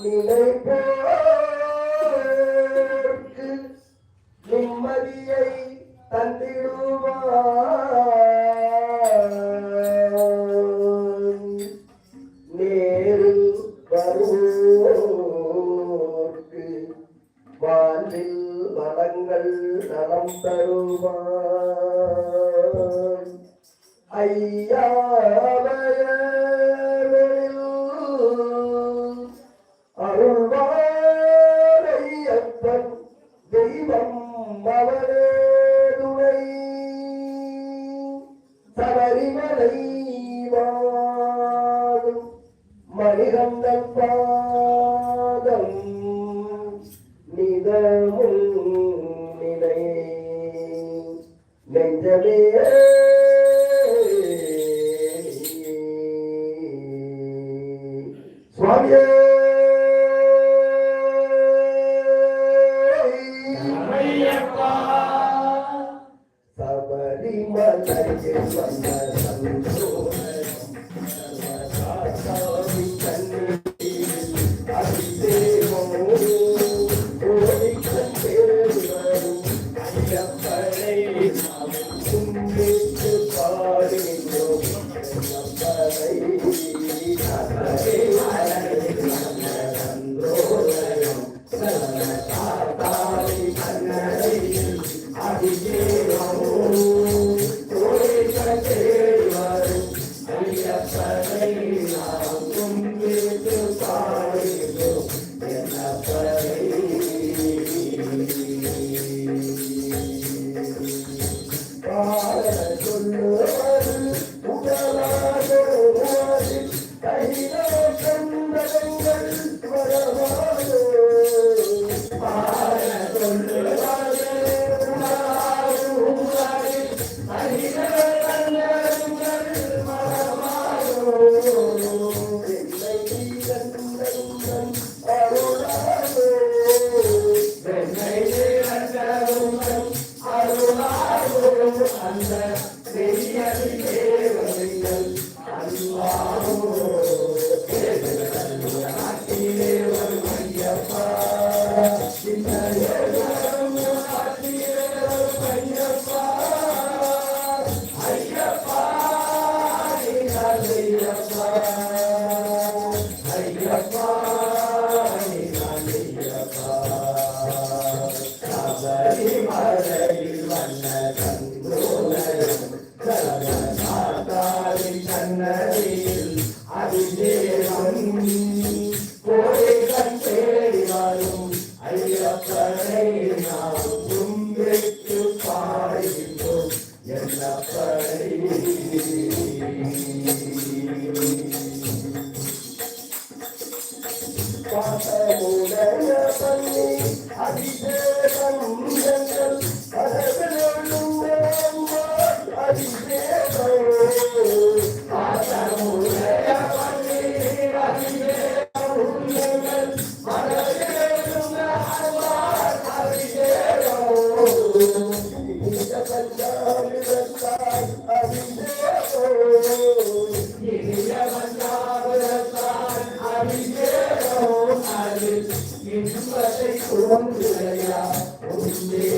நிலைப்போருக்கு நிம்மதியை தந்திடுவார் நேரில் வருவோருக்கு வாழ்வில் வளங்கள் நலம் தருவார் ஐயாவை மணிமலை வாழும் மணிகண்டன் பாதம் நிதமும் நிலை நெஞ்சமே నీ మాట్లాడే அந்த பெரியது தேவதைகள் அல்லாஹோ நாட்டிலே வரும் ஐயப்பா சின்ன ஐயப்பா ஐயப்பா கையா ஒன்றே